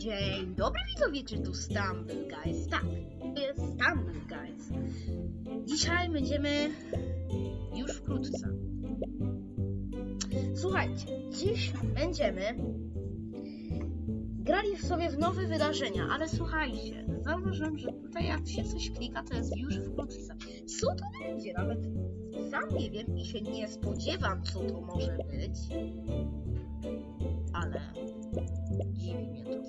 Dzień dobry widzowie, czy tu Stumble Guys? Tak, to jest Stumble Guys. Dzisiaj będziemy już wkrótce. Słuchajcie, dziś będziemy grali sobie w nowe wydarzenia, ale słuchajcie, zauważyłem, że tutaj jak się coś klika, to jest już wkrótce. Co to będzie? Nawet sam nie wiem i się nie spodziewam, co to może być. Ale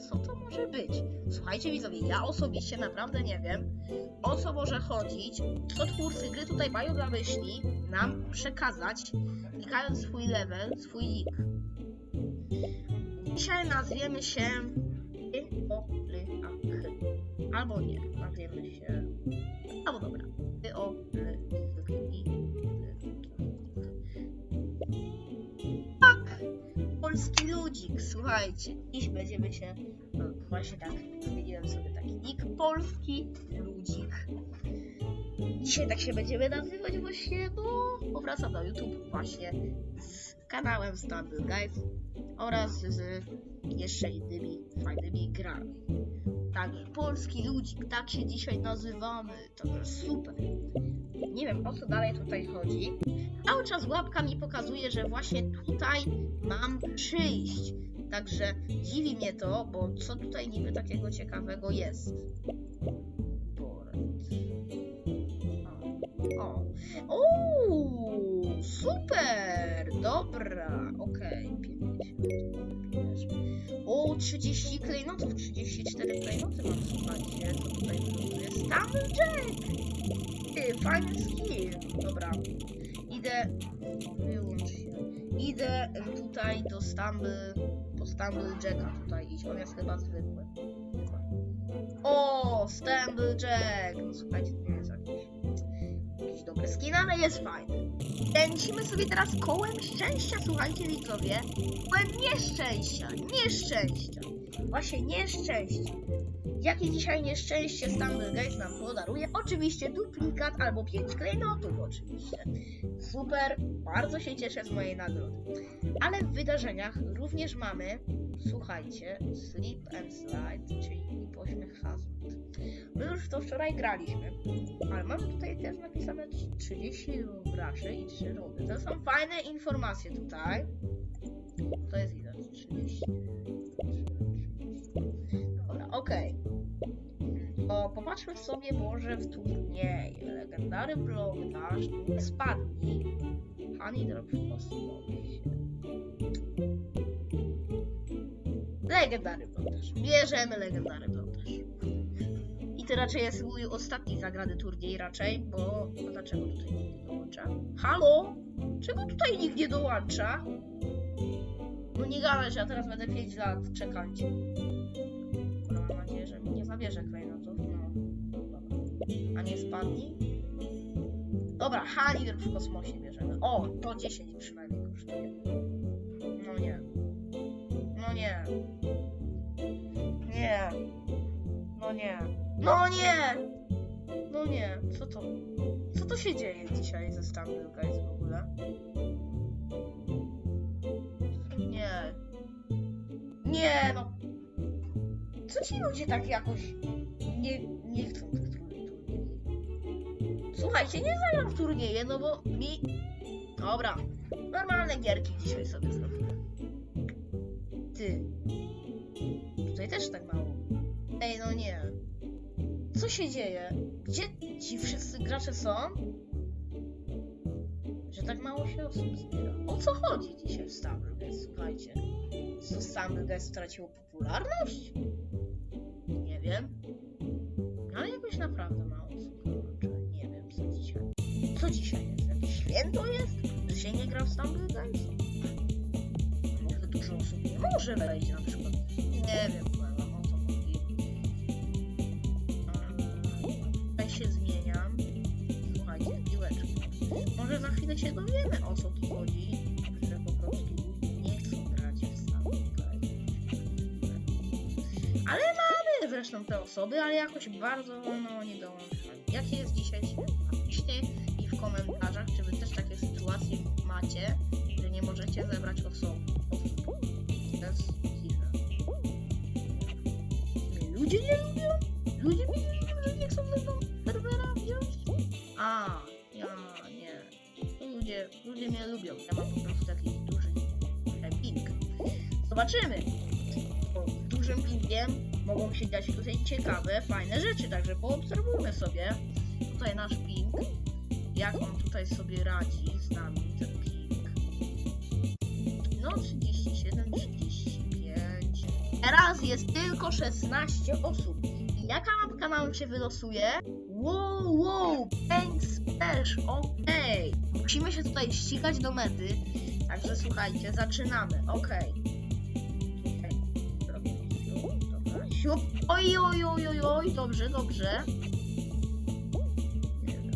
co to może być. Słuchajcie widzowie, ja osobiście naprawdę nie wiem, o co może chodzić, co twórcy gry tutaj mają na myśli nam przekazać, klikając swój level, swój nick. Dzisiaj nazwiemy się. Albo nie, nazwiemy się... Albo dobra. Słuchajcie. Dziś będziemy się... No, właśnie tak, zmieniłem sobie taki nick. Polski ludzik. Dzisiaj tak się będziemy nazywać właśnie, bo powracam na YouTube właśnie z kanałem Stumble Guys oraz z jeszcze innymi fajnymi grami. Tak, polski ludzik, tak się dzisiaj nazywamy. To super. Nie wiem o co dalej tutaj chodzi. Cały czas łapka mi pokazuje, że właśnie tutaj mam przyjść. Także dziwi mnie to, bo co tutaj niby takiego ciekawego jest? Boret. O. O. Uuu, super! Dobra, okej. 50. O, 30 klejnotów, 34 klejnoty mam, słuchajcie. Co tutaj jest? Stumble Jack! Ty, fajny skin. Dobra. Idę... Wyłącz się. Idę tutaj do Stumble... Po Stumble Jacka tutaj iść. On jest chyba zwykły. O, Stumble Jack! No słuchajcie, to nie jest jakiś... Jakiś dobry skin, ale jest fajny. Kręcimy sobie teraz kołem szczęścia, słuchajcie widzowie. Kołem nieszczęścia, nieszczęścia. Właśnie nieszczęście. Jakie dzisiaj nieszczęście Stumble Guys nam podaruje? Oczywiście duplikat albo 5 klejnotów oczywiście. Super, bardzo się cieszę z mojej nagrody. Ale w wydarzeniach również mamy, słuchajcie, Sleep and Slide, czyli pośmiech hazard. My już to wczoraj graliśmy, ale mamy tutaj też napisane 30 graczy i 3 rundy. To są fajne informacje tutaj. To jest ile? 30. Dobra, okej. To popatrzmy sobie może w turniej. Legendary blok nasz. Nie spadnij. Honey drop w kosmosie. Legendary bloktaż. Bierzemy legendary bloktaż. I to raczej jest mój ostatni zagrany turniej raczej, bo no dlaczego tutaj nikt nie dołącza? Halo? Czego tutaj nikt nie dołącza? No nie gadać, ja teraz będę 5 lat czekać. Zabierze klejnotów. No, dobra. A nie spadni? Dobra, Halider w kosmosie bierzemy. O, to 10 przynajmniej kosztuje. No nie. No nie. Nie. No nie. No nie! No nie, co to? Co to się dzieje dzisiaj ze Stumble Guys w ogóle? Nie. Nie, no. Co ci ludzie tak jakoś nie, nie chcą tych turniejów? Słuchajcie, nie zagram w turnieje, no bo mi... Dobra, normalne gierki dzisiaj sobie zrobimy. Ty. Tutaj też tak mało. Ej, no nie. Co się dzieje? Gdzie ci wszyscy gracze są? Że tak mało się osób zbiera. O co chodzi dzisiaj w Stumble? Słuchajcie. Co Stumble Guys straciło popularność? Nie wiem. Ale jakoś naprawdę mało osób dołącza. Nie wiem co dzisiaj. Co dzisiaj jest? Jakieś święto jest? Że się nie gra w Stumble Guys? Może dużo osób nie może wejść na przykład. Nie wiem, powiem o co chodzi. Tutaj się zmieniam. Słuchajcie, piłeczkę. Może za chwilę się dowiemy o co tu chodzi, zresztą te osoby, ale jakoś bardzo no, nie dołączają. Jakie jest dzisiaj? Napiszcie i w komentarzach, czy wy też takie sytuacje macie, że nie możecie zebrać osób. To jest dziwne. ludzie nie lubią? Ludzie mnie nie lubią, że nie chcą ze mną serwera wziąć? A, ja nie. Ludzie, ludzie mnie lubią. Ja mam po prostu taki duży ping. Zobaczymy. Z dużym pingiem mogą się dziać tutaj ciekawe, fajne rzeczy, także poobserwujmy sobie tutaj nasz ping. Jak on tutaj sobie radzi z nami, ten ping. No 37, 35. Teraz jest tylko 16 osób. I jaka mapka nam się wylosuje? Wow, wow, Bank Splash, okej. Musimy się tutaj ścigać do mety. Także słuchajcie, zaczynamy, okej. Tutaj Oj, oj, oj, oj, oj, dobrze, dobrze. Wiem,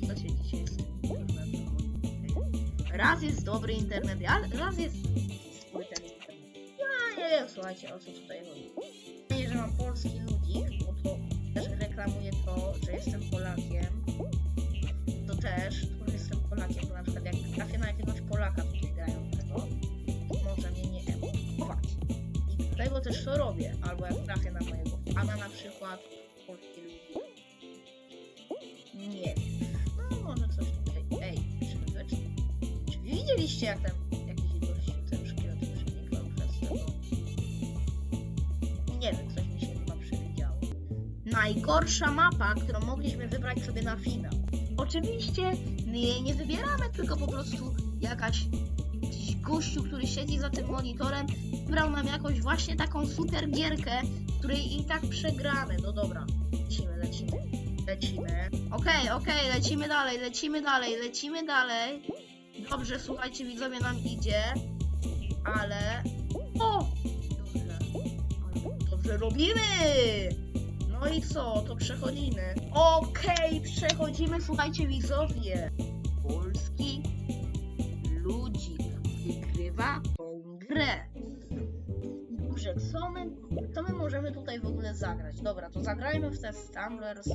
co się dzisiaj Okej. Raz jest dobry internet, a raz jest zły ten internet. Ja nie wiem, słuchajcie, o co tutaj chodzi. Nie, że mam polski ludzik, bo to też reklamuję to, że jestem Polakiem. To też, to, jestem Polakiem, bo na przykład jak trafię na jakiegoś Polaka też to robię. Albo jak trafię na mojego pana na przykład, polski ludzik. Nie wiem. No może coś tutaj. Ej, czy wy, czy, czy widzieliście jak ten jakiś gość ten szkielet przenikał przez? Nie wiem, coś mi się chyba przewidziało. Najgorsza mapa, którą mogliśmy wybrać sobie na finał. Oczywiście my jej nie wybieramy, tylko po prostu jakaś gościu, który siedzi za tym monitorem, wybrał nam jakąś właśnie taką super gierkę, której i tak przegramy. No dobra, lecimy, lecimy, lecimy. Okej, okej, lecimy dalej, lecimy dalej, lecimy dalej. Dobrze, słuchajcie, widzowie nam idzie, ale... O! Dobrze, dobrze robimy! No i co, to przechodzimy. Okej, przechodzimy, słuchajcie widzowie. Tą grę. Dobrze, co my, co my możemy tutaj w ogóle zagrać? Dobra, to zagrajmy w te Stumblers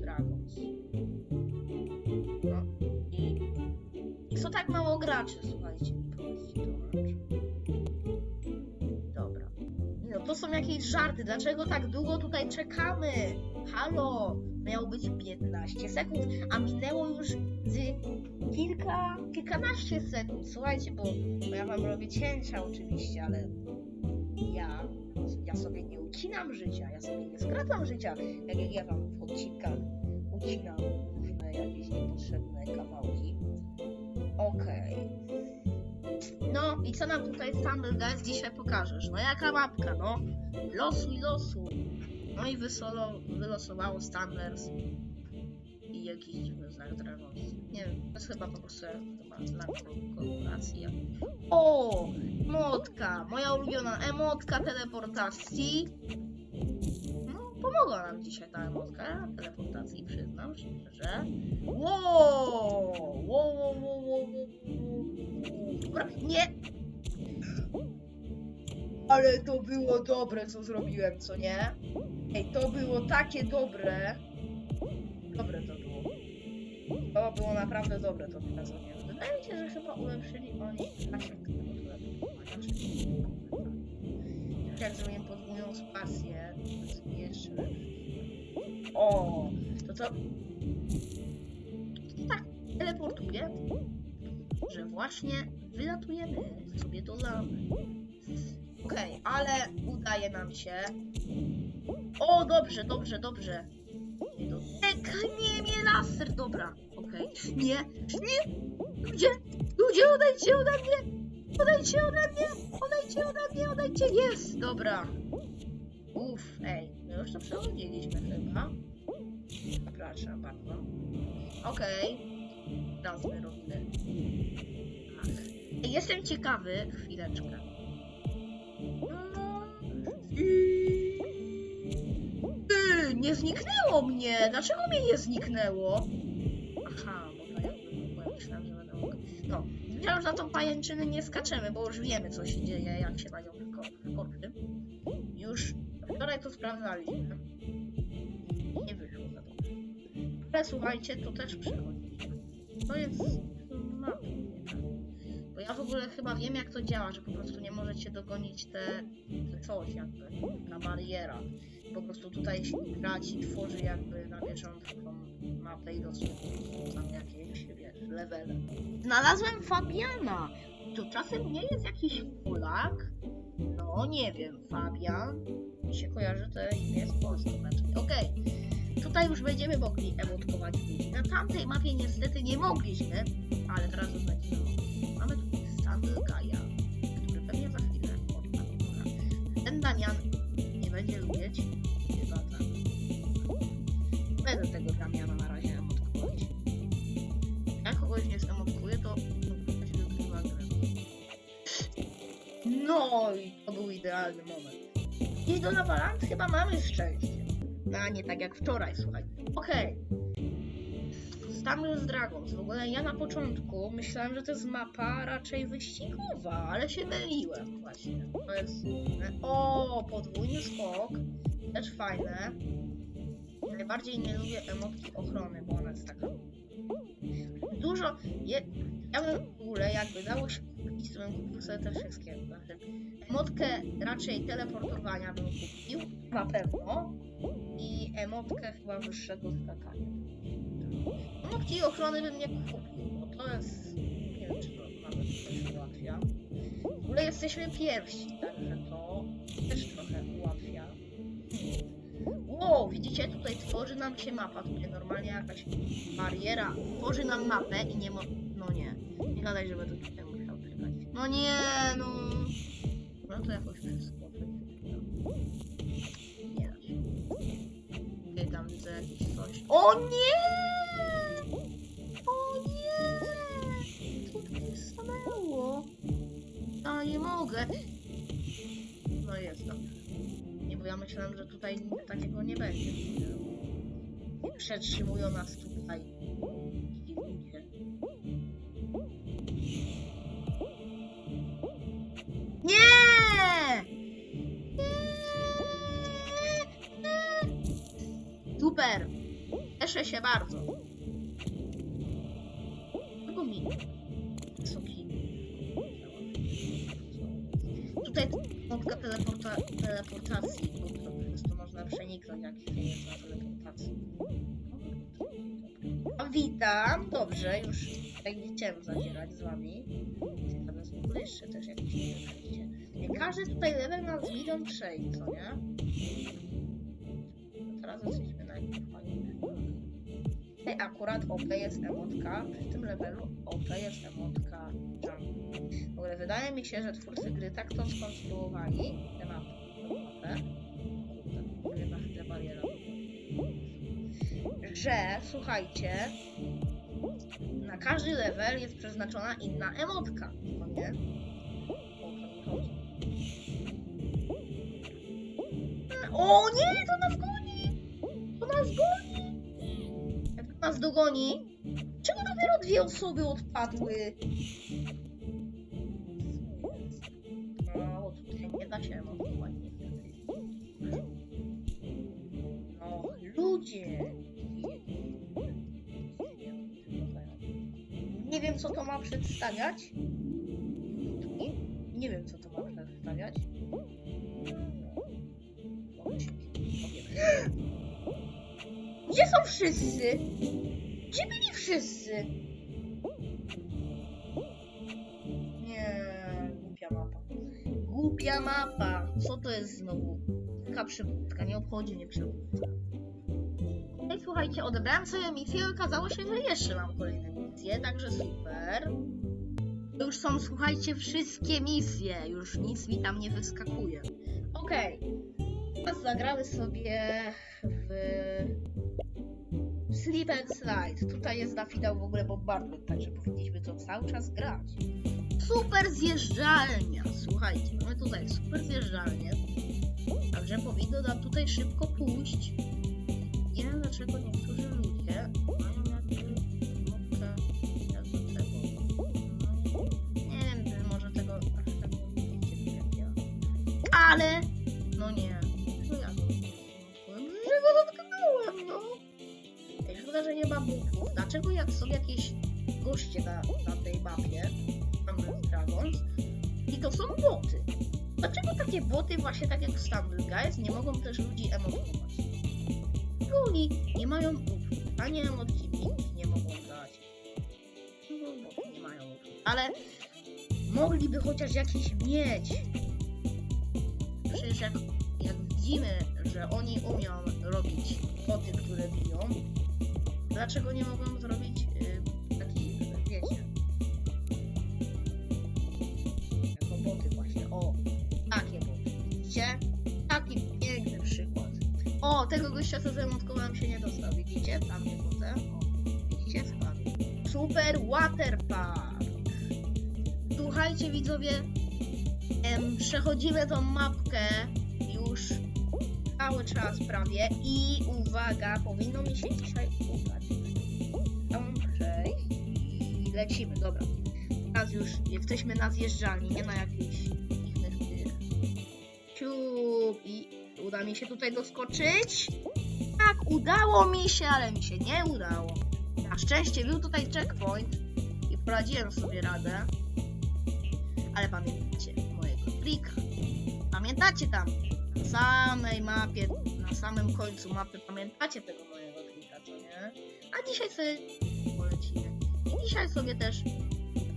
Dragons. No i... I co tak mało graczy, słuchajcie, mi powiedzcie to. Dobra. No to są jakieś żarty. Dlaczego tak długo tutaj czekamy? Halo! Miało być 15 sekund, a minęło już kilka, kilkanaście sekund. Słuchajcie, bo, bo ja wam robię cięcia oczywiście, ale ja, ja sobie nie ucinam życia, ja sobie nie skracam życia, jak ja wam w odcinkach ucinam różne jakieś niepotrzebne kawałki. Okej. No i co nam tutaj Stumble Guys dzisiaj pokażesz? No jaka mapka, no? Losuj, losuj. No i wysolo, wylosowało Stumblers i jakiś dziwny znak Dragons. Nie wiem, to jest chyba po prostu chyba znak korporacji. O! Emotka! Moja ulubiona emotka teleportacji. No, pomogła nam dzisiaj ta emotka teleportacji, przyznam. Wow! Wow, wow, wow, wow, wow. Dobra, nie! Ale to było dobre, co zrobiłem, co nie? Ej, to było takie dobre. Dobre to było. To było naprawdę dobre to pokazanie. Wydaje mi się, że chyba ulepszyli oni czyli jak zrobiłem podwójną spację, to jest jeszcze. O, to co? To tak teleportuje, że właśnie wylatujemy sobie do lamy. Okej, ale udaje nam się. O, dobrze, dobrze, dobrze. Nie dotyknie mnie laser, dobra. Okej. Nie, nie. Ludzie, ludzie, odejdźcie ode mnie. Odejdźcie ode mnie. Odejdźcie ode mnie, odejdźcie. Jest, dobra. Uff, ej, my już to przechodziliśmy chyba. Przepraszam bardzo. Okej. Teraz my robimy. Tak. Jestem ciekawy, chwileczkę. No. I- nie zniknęło mnie! Dlaczego mnie nie zniknęło? Aha, bo to jakby, ja myślałem, że będę mógł... No, myślałem, że na tą pajęczynę nie skaczemy, bo już wiemy, co się dzieje, jak się mają korpy. Już wczoraj to sprawdzaliśmy. Nie wyszło za dobrze. Ale słuchajcie, to też przechodziliśmy. To jest tak. Bo ja w ogóle chyba wiem jak to działa, że po prostu nie możecie dogonić te, te coś jakby, ta bariera. Po prostu tutaj się grać i tworzy jakby na bieżąco mapę i rozszerzyć tam jakieś, wiesz, levele. Znalazłem Fabiana. To czasem nie jest jakiś Polak. No, nie wiem, Fabian. Mi się kojarzy to imię z Polską raczej. Okej. Tutaj już będziemy mogli emotkować ludzi. Na tamtej mapie niestety nie mogliśmy, ale teraz już będziemy mogli. Mamy tutaj Sandel Gaia, który pewnie za chwilę. Dobra. Ten Damian nie będzie lubić. Chyba tak. Będę tego Damiana na razie emotkować. Jak kogoś nie zemotkuję, to wygrywa grę. No i to był idealny moment. I do Lavaland chyba mamy szczęście. No, a nie tak jak wczoraj, słuchaj. Okej. Stamers Dragons. W ogóle ja na początku myślałem, że to jest mapa raczej wyścigowa, ale się myliłem właśnie. To jest... O, podwójny skok. Też fajne. Najbardziej nie lubię emotki ochrony, bo ona jest taka... Dużo... Je... Ja bym w ogóle jakby dało się kupić, to bym kupił sobie te wszystkie. Emotkę raczej teleportowania bym kupił, na pewno. I emotkę chyba wyższego skakania. Emotki ochrony bym nie kupił, bo to jest... Nie wiem, czy to nawet coś ułatwia. W ogóle jesteśmy pierwsi, także to też trochę ułatwia. Wow, widzicie, tutaj tworzy nam się mapa, tutaj normalnie jakaś bariera tworzy nam mapę i nie mo... No nie, nie gadaj, że będę tutaj musiał klikać. No nie, no... No to jakoś wszystko. Nie. Okej, tam widzę jakieś coś. O nie! Nie mogę. No jest dobrze. Nie, bo ja myślałem, że tutaj takiego nie będzie. Przetrzymują nas tutaj. Nie! Super! Cieszę się bardzo. Czego mi? Wysoki. Knopka teleporta teleportacji, bo to po prostu można przeniknąć jak się jest na teleportacji. A witam, dobrze, już tak nie chciałem zadzierać z wami. Teraz w ogóle jeszcze też jakieś nie. Każdy tutaj level ma z milion trzej, co nie? No Teraz jesteśmy na. Tutaj akurat OP jest emotka, przy tym levelu OP jest emotka jump. W ogóle wydaje mi się, że twórcy gry tak to skonstruowali, tę mapę, chwilę bariera, że, słuchajcie, na każdy level jest przeznaczona inna emotka, no nie? O nie, to nas goni! To nas goni! Jak nas dogoni, czego dopiero dwie osoby odpadły? Nie wiem, co to ma przedstawiać. Nie, wiem, co to ma przedstawiać. Gdzie są wszyscy? Gdzie byli wszyscy? Nie, głupia mapa. Głupia mapa. Co to jest znowu? Taka przewódka, nie obchodzi mnie przewódka. Ej, słuchajcie, odebrałem sobie misję i okazało się, że jeszcze mam kolejne misje, także super. To już są, słuchajcie, wszystkie misje. Już nic mi tam nie wyskakuje. Okej. Teraz zagramy sobie w Sleep and Slide. Tutaj jest na finał w ogóle bombardment, także powinniśmy to cały czas grać. Super zjeżdżalnia. Słuchajcie, mamy tutaj super zjeżdżalnię. Także powinno nam tutaj szybko pójść. Nie wiem dlaczego niektórzy ludzie Dlaczego jak są jakieś goście na, na tej mapie, tam Dragons, i to są boty. Dlaczego takie boty właśnie tak jak Stumble Guys nie mogą też ludzi emotować? Oni nie mają ów, ani emotki mi nie mogą dać. No, bo nie mają ów. Ale mogliby chociaż jakieś mieć. Przecież jak, jak widzimy, że oni umią robić boty, które biją, dlaczego nie mogą zrobić y, taki, wiecie, jako boty właśnie, o, takie boty, widzicie? Taki piękny przykład. O, tego gościa, co zemotkowałem się nie dostał, widzicie? Tam nie budzę, o, widzicie? Spadł. Super Waterpark! Słuchajcie widzowie, em, przechodzimy tą mapkę już cały czas prawie i uwaga, powinno mi się dzisiaj udać. Przejść i lecimy, dobra. Teraz już jesteśmy na zjeżdżalni, nie na jakichś innych tych. Ciup i uda mi się tutaj doskoczyć. Tak, udało mi się, ale mi się nie udało. Na szczęście był tutaj checkpoint i poradziłem sobie radę. Ale pamiętacie mojego trika. Pamiętacie tam samej mapie, na samym końcu mapy, pamiętacie tego mojego trika, co nie? A dzisiaj sobie polecimy. I dzisiaj sobie też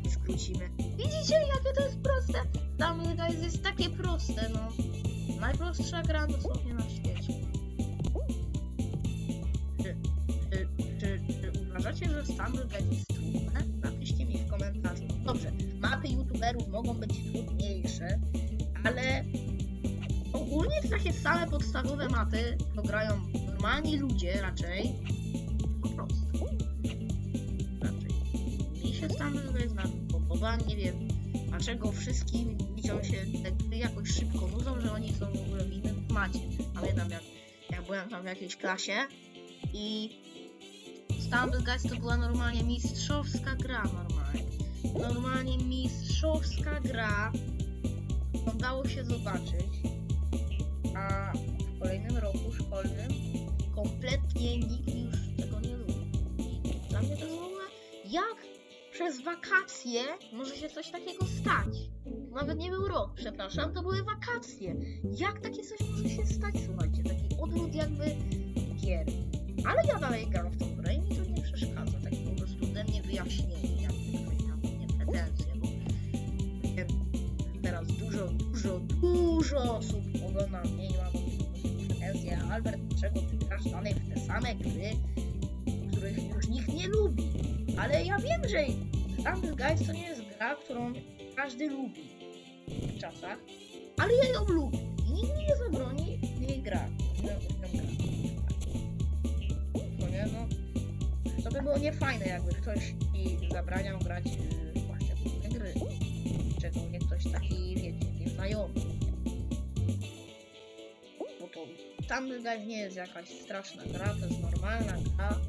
skrócimy. Widzicie, jakie to jest proste? Tam guys, jest takie proste, no. Najprostsza gra dosłownie na świecie. Czy, czy, uważacie, że Stumble Guys jest trudne? Napiszcie mi w komentarzu. Dobrze, mapy youtuberów mogą być trudniejsze, ale w takie same podstawowe mapy to grają normalni ludzie raczej. Po prostu. Raczej. Mi się Stumble Guys na nie wiem dlaczego wszystkim widzą się te gry jakoś szybko nudzą, że oni są w ogóle w innym temacie. Pamiętam jak, jak byłem tam w jakiejś klasie i Stumble Guys to była normalnie mistrzowska gra normalnie. Normalnie mistrzowska gra. To dało się zobaczyć. W kolejnym roku szkolnym kompletnie nikt już tego nie lubi. I dla mnie to jest w ogóle jak przez wakacje może się coś takiego stać. Nawet nie był rok, przepraszam, to były wakacje. Jak takie coś może się stać, słuchajcie, taki odwrót jakby gier. Ale ja dalej gram w tą grę i mi to nie przeszkadza, tak po prostu ode mnie wyjaśnienie, dużo, dużo, dużo osób ogląda mnie i ma do mnie pretensje. Albert, dlaczego ty grasz dalej w te same gry, których już nikt nie lubi? Ale ja wiem, że Stumble Guys to nie jest gra, którą każdy lubi w czasach, ale ja ją lubię i nikt mi nie zabroni jej grę. No. To by było niefajne, jakby ktoś mi zabraniał grać właśnie w te gry. Szczególnie ktoś taki, wiecie, nieznajomy. Bo to Stumble Guys nie jest jakaś straszna gra, to jest normalna gra.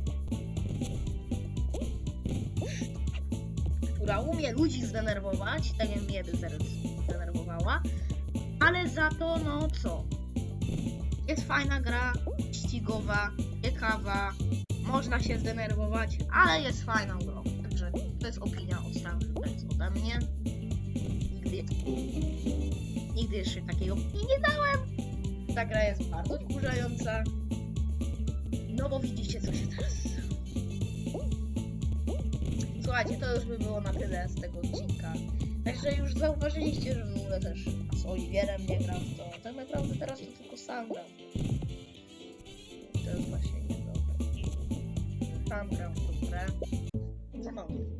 która umie ludzi zdenerwować, tak jak mnie by zdenerwowała, ale za to, no co? Jest fajna gra, ścigowa, ciekawa, można się zdenerwować, ale jest fajną grą. Także to jest opinia od Stumble Guys ode mnie. Nigdy, nigdy jeszcze takiej opinii nie dałem. Ta gra jest bardzo wkurzająca. No bo widzicie, co się teraz Słuchajcie, to już by było na tyle z tego odcinka. Także już zauważyliście, że w ogóle też z Oliwierem nie gram to. Tak naprawdę teraz to tylko sam gram. To jest właśnie niedobre. Sam gram w tą grę.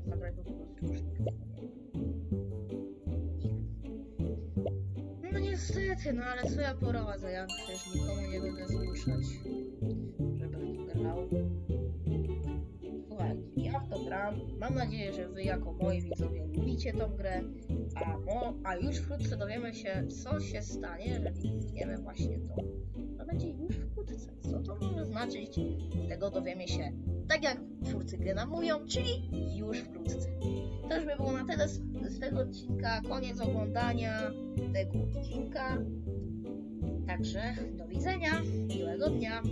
Zagrać po prostu niestety, no ale co ja poradzę? Ja przecież nikomu nie będę zmuszać, żeby grał. Słuchajcie, ja w to gram. Mam nadzieję, że wy jako moi widzowie lubicie tą grę. A, mo, a już wkrótce dowiemy się, co się stanie, jeżeli klikniemy właśnie to. To będzie już wkrótce. Co to może znaczyć? Tego dowiemy się tak jak twórcy gry nam mówią, czyli już wkrótce. To już by było na tyle z, z tego odcinka. Koniec oglądania tego odcinka. Także do widzenia, miłego dnia.